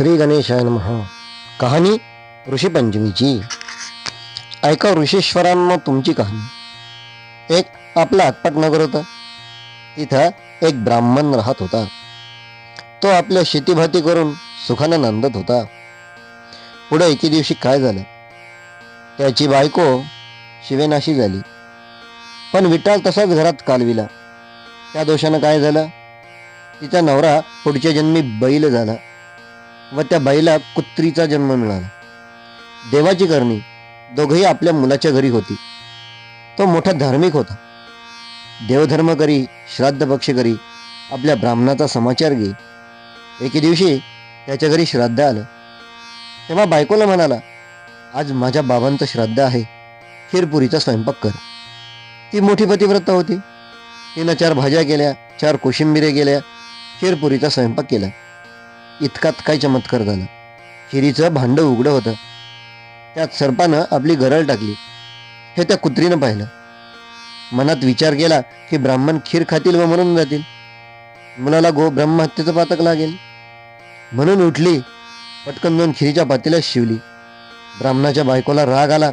श्री गणेशाय नम. कहाणी ऋषीपंचमीची. ऐका ऋषीश्वरांना तुमची कहाणी. एक आपला आटपाट नगर होता. तिथं एक ब्राह्मण राहत होता. तो आपल्या शेतीभाती करून सुखानं नांदत होता. पुढे एके दिवशी काय झालं? त्याची बायको शिवेनाशी झाली. पण विटाळ तसाच घरात कालविला. त्या दोषानं काय झालं? तिचा नवरा पुढच्या जन्मी बैल झाला. व त्या बाईला कुत्रीचा जन्म मिळाला. देवाची करणी दोघंही आपल्या मुलाच्या घरी होती. तो मोठा धार्मिक होता. देवधर्म करी श्राद्ध पक्ष करी आपल्या ब्राह्मणाचा समाचार घे एके दिवशी त्याच्या घरी श्राद्ध आलं. तेव्हा बायकोला म्हणाला आज माझ्या बाबांचं श्राद्ध आहे. खीरपुरीचा स्वयंपाक कर. ती मोठी पतिव्रता होती. तिनं चार भाज्या केल्या चार कोशिंबिरे केल्या खीरपुरीचा स्वयंपाक केला. इतकात काय चमत्कार झाला. खिरीचं भांडं उघडं होतं. त्यात सर्पानं आपली गरळ टाकली. हे त्या कुत्रीनं पाहिलं. मनात विचार केला की ब्राह्मण खीर खातील व म्हणून जातील. मुलाला गो ब्रह्महत्येचं पातक लागेल. म्हणून उठली पटकन दोन खिरीच्या पातीला शिवली. ब्राह्मणाच्या बायकोला राग आला.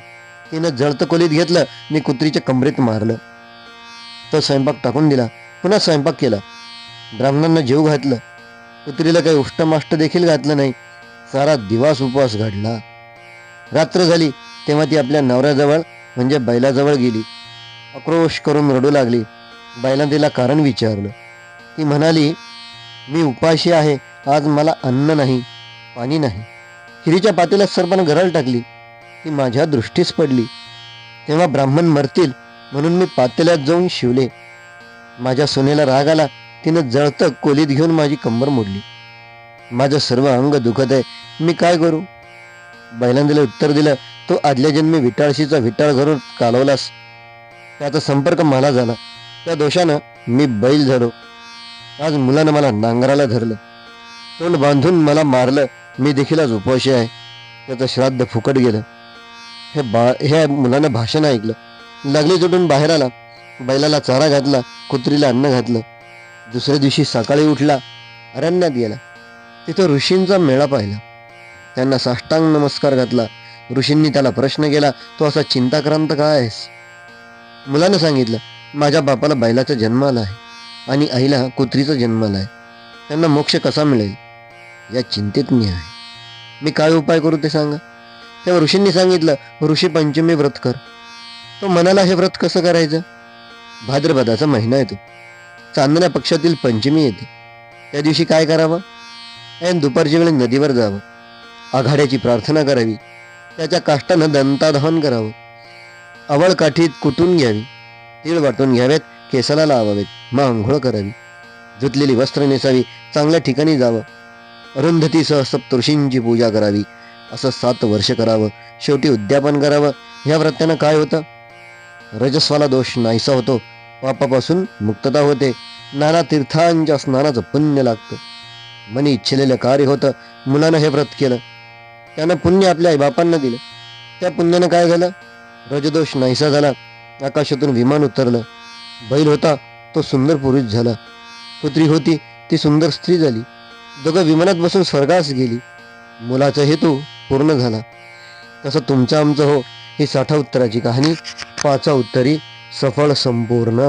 तिनं जळतं खोलीत घेतलं. आणि कुत्रीच्या कमरेत मारलं. तो स्वयंपाक टाकून दिला. पुन्हा स्वयंपाक केला. ब्राह्मणांना जेव घातलं. कुत्रीला काही उष्टमाष्ट देखील घातलं नाही. सारा दिवस उपवास घडला रात्र झाली तेव्हा ती आपल्या नवऱ्याजवळ म्हणजे बैलाजवळ गेली. आक्रोश करून रडू लागली. बैलानं तिला कारण विचारलं. ती म्हणाली मी उपाशी आहे. आज मला अन्न नाही पाणी नाही. खिरीच्या पातेल्यात सर्पानं गरळ टाकली. ती माझ्या दृष्टीस पडली. तेव्हा ब्राह्मण मरतील म्हणून मी पातेल्यात जाऊन शिवले. माझ्या सुनेला राग आला. तिनं जळतं कोलीत घेऊन माझी कंबर मोडली. माझं सर्व अंग दुखत आहे. मी काय करू? बैलांदीला उत्तर दिलं तो आदल्या जन्मी विटाळशीचा विटाळ घरून कालवलास. त्याचा संपर्क मला झाला. त्या दोषानं मी बैल झालो आज मुलानं मला नांगराला धरलं. तोंड बांधून मला मारलं. मी देखील आज उपवाशी आहे. त्याचं श्राद्ध फुकट गेलं. हे बा हे मुलानं भाषण ऐकलं. लागली चुटून बाहेर आला. बैलाला चारा घातला. कुत्रीला अन्न घातलं. दुसऱ्या दिवशी सकाळी उठला अरण्यात गेला. तिथं ऋषींचा मेळा पाहिला. त्यांना साष्टांग नमस्कार घातला. ऋषींनी त्याला प्रश्न केला तो असा चिंताक्रांत काय आहेस? मुलानं सांगितलं माझ्या बापाला बैलाचा जन्म आला आहे आणि आईला कुत्रीचा जन्म आला आहे. त्यांना मोक्ष कसा मिळेल या चिंतेत मी आहे. मी काय उपाय करू ते सांगा. तेव्हा ऋषींनी सांगितलं ऋषी पंचमी व्रत कर. तो मनाला हे व्रत कसं करायचं? भाद्रपदाचा महिना येतो. चांदण्या पक्षातील पंचमी येते. त्या दिवशी काय करावं? ऐन दुपारच्या वेळी नदीवर जावं. आघाड्याची प्रार्थना करावी. त्याच्या काष्टानं दंतादहन करावं. आवळ काठीत कुटून घ्यावी. तीळ वाटून घ्यावेत केसाला लावावेत मग आंघोळ करावी. धुतलेली वस्त्र नेसावी चांगल्या ठिकाणी जावं. अरुंधतीसह सप्तऋषींची पूजा करावी. असं सात वर्ष करावं. शेवटी उद्यापन करावं. ह्या व्रत्यानं काय होतं? रजस्वाला दोष नाहीसा होतो. पापापासून मुक्तता होते. नाना तीर्थांच्या स्नानाचं पुण्य लागतं. मनी इच्छिलेलं कार्य होतं. मुलानं हे व्रत केलं. त्यानं पुण्य आपल्या आईबापांना दिलं. त्या पुण्यानं काय झालं? रजदोष नाहीसा झाला. आकाशातून विमान उतरलं. बैल होता. तो सुंदर पुरुष झाला. पुत्री होती. ती सुंदर स्त्री झाली. दोघं विमानात बसून स्वर्गास गेली. मुलाचा हेतू पूर्ण झाला. तसं तुमचं आमचं हो. ही साठा उत्तराची कहाणी. पाचा उत्तरी. सफळ संपूर्ण.